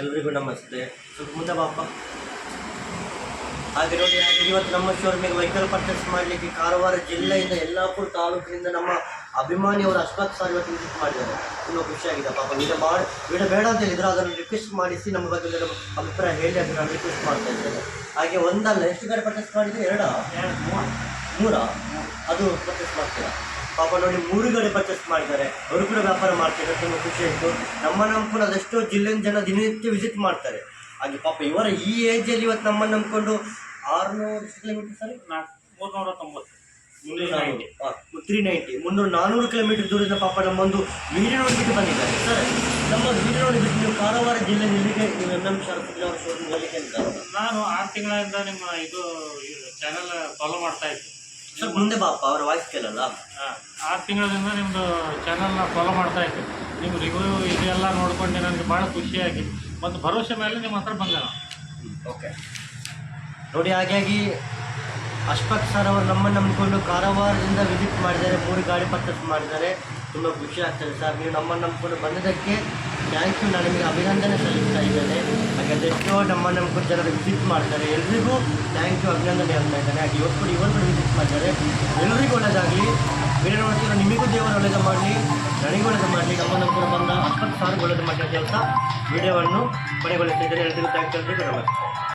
ಎಲ್ರಿಗೂ ನಮಸ್ತೆ. ಸ್ವಲ್ಪ ಮುಂದೆ ಬಾಪ. ಹಾಗೆ ನೋಡಿ ಹಾಗೆ ಇವತ್ತು ನಮ್ಮ ಶೋರೂಮಿಗೆ ವೆಹಿಕಲ್ ಪರ್ಚೇಸ್ ಮಾಡಲಿಕ್ಕೆ ಕಾರವಾರ ಜಿಲ್ಲೆಯಿಂದ ಯಲ್ಲಾಪುರ ತಾಲೂಕಿನಿಂದ ನಮ್ಮ ಅಭಿಮಾನಿಯವರು ಅಶ್ವಥ್ ಸರ್ ಇವತ್ತು ವಿಸಿಟ್ ಮಾಡಿದ್ದಾರೆ. ತುಂಬ ಖುಷಿಯಾಗಿದೆ ಪಾಪ ಈಗ ಮಾಡಿ ಬೇಡ ಬೇಡ ಅಂತ ಹೇಳಿದ್ರು ಅದನ್ನು ರಿಕ್ವೆಸ್ಟ್ ಮಾಡಿಸಿ ನಮ್ಮ ಬಗ್ಗೆ ನಮ್ಮ ಅಭಿಪ್ರಾಯ ಹೇಳಿ ಅದನ್ನು ನಾನು ರಿಕ್ವೆಸ್ಟ್ ಮಾಡ್ತಾ ಇದ್ದೇನೆ ಹಾಗೆ ಒಂದಲ್ಲ ಎಷ್ಟು ಗಾಡಿ ಪರ್ಚೇಸ್ ಮಾಡಿದ್ರೆ? ಎರಡಾ? ಮೂರಾ. ಅದು ಪರ್ಚೇಸ್ ಮಾಡ್ತೀರಾ? ಪಾಪ ನೋಡಿ ಮೂರು ಕಡೆ ಪರ್ಚೇಸ್ ಮಾಡಿದ್ದಾರೆ. ಅವರು ಕೂಡ ವ್ಯಾಪಾರ ಮಾಡ್ತಾರೆ ತುಂಬ ಖುಷಿ ಆಯಿತು. ನಮ್ಮ ನಂಬ್ಕೊಂಡು ಅದೆಷ್ಟೋ ಜಿಲ್ಲೆಯ ಜನ ದಿನನಿತ್ಯ ವಿಸಿಟ್ ಮಾಡ್ತಾರೆ. ಹಾಗೆ ಪಾಪ ಇವರ ಈ ಏಜಲ್ಲಿ ಇವತ್ತು ನಮ್ಮನ್ನು ನಂಬ್ಕೊಂಡು ಆರುನೂರು ಕಿಲೋಮೀಟರ್ ಸರಿ ಮೂರ್ನೂರ ತೊಂಬತ್ತು ತ್ರೀ ನೈಂಟಿ ಮುನ್ನೂರು ನಾನ್ನೂರು ಕಿಲೋಮೀಟರ್ ದೂರದಿಂದ ಪಾಪ ನಮ್ಮೊಂದು ವಿಡಿಯೋ ನೋಡಿಬಿಟ್ಟು ಬಂದಿದ್ದಾರೆ. ಸರ್ ನಮ್ಮ ವಿಡಿಯೋ ನೋಡಿಬಿಟ್ಟು ನೀವು ಕಾರವಾರ ಜಿಲ್ಲೆ ಇಲ್ಲಿಗೆ ನೀವು ಎಂ ಎಂ ಶರತ್ಪುರ ಅವರ ಶೋರೂಮ್ ಹೋಗ್ಲಿಕ್ಕೆ ನಾನು ಆರು ತಿಂಗಳಿಂದ ನಿಮ್ಮ ಇದು ಚಾನೆಲ್ ಫಾಲೋ ಮಾಡ್ತಾ ಇದ್ದೆ ಸ್ವಲ್ಪ ಮುಂದೆ ಬಾಪ ಅವರ ವಾಯ್ಸ್ ಕೇಳಲ್ಲ. ಆರು ತಿಂಗಳಿಂದ ನಿಮ್ಮದು ಚಾನಲ್ನ ಫಾಲೋ ಮಾಡ್ತಾ ಇದ್ದೆ. ನಿಮ್ಮ ರಿವ್ಯೂ ಇದೆಲ್ಲ ನೋಡ್ಕೊಂಡು ನನಗೆ ಭಾಳ ಖುಷಿಯಾಗಿ. ಮತ್ತು ಭರವಸೆ ಮೇಲೆ ನಿಮ್ಮ ಹತ್ರ ಬಂದೆ ನಾನು. ಓಕೆ ನೋಡಿ ಹಾಗಾಗಿ ಅಶ್ಫಕ್ ಸರ್ ಅವರು ನಮ್ಮನ್ನು ನಂಬಿಕೊಂಡು ಕಾರವಾರದಿಂದ ವಿಸಿಟ್ ಮಾಡಿದ್ದಾರೆ ಮೂರು ಗಾಡಿ ಪರ್ಚೇಸ್ ಮಾಡಿದ್ದಾರೆ. ತುಂಬ ಖುಷಿ ಆಗ್ತದೆ ಸರ್ ನೀವು ನಮ್ಮನ್ನು ನಂಬಿಕೊಂಡು ಬಂದಿದ್ದಕ್ಕೆ ಥ್ಯಾಂಕ್ ಯು ನಾನು ನಿಮಗೆ ಅಭಿನಂದನೆ ಸಲ್ಲಿಸ್ತಾ ಇದ್ದೇನೆ. ಹಾಗೆ ನಮ್ಮ ನಮ್ಮ ಕೂಡ ಜನರು ವಿಸಿಟ್ ಮಾಡ್ತಾರೆ. ಎಲ್ರಿಗೂ ಥ್ಯಾಂಕ್ ಯು ಅಭಿನಂದನೆ ಹೇಳ್ತಾ ಇದ್ದಾರೆ ಹಾಗೆ ಇವತ್ತು ಕೂಡ ಕೂಡ ವಿಸಿಟ್ ಮಾಡ್ತಾರೆ. ಎಲ್ರಿಗೂ ಒಳ್ಳೆಯದಾಗಲಿ ಬೇರೆ ನೋಡ್ತಿರೋ ನಿಮಗೂ ದೇವರು ಒಳ್ಳೆಯದು ಮಾಡಲಿ. ನನಗೂ ಒಳ್ಳೆಯದು ಮಾಡಲಿ. ನಮ್ಮ ನಂಬಿಕೊಂಡು ಬಂದ ಅಶ್ಫಾಕ್ ಸಾವಿರ ಒಳ್ಳೆಯದು ಮಾಡಿ ಅಂತ ಹೇಳ್ತಾ ವಿಡಿಯೋವನ್ನು ಕೊನೆಗೊಳಿಸ್ತಿದ್ದಾರೆ ಎಲ್ರಿಗೂ ಥ್ಯಾಂಕ್ ಯು ಅಂತ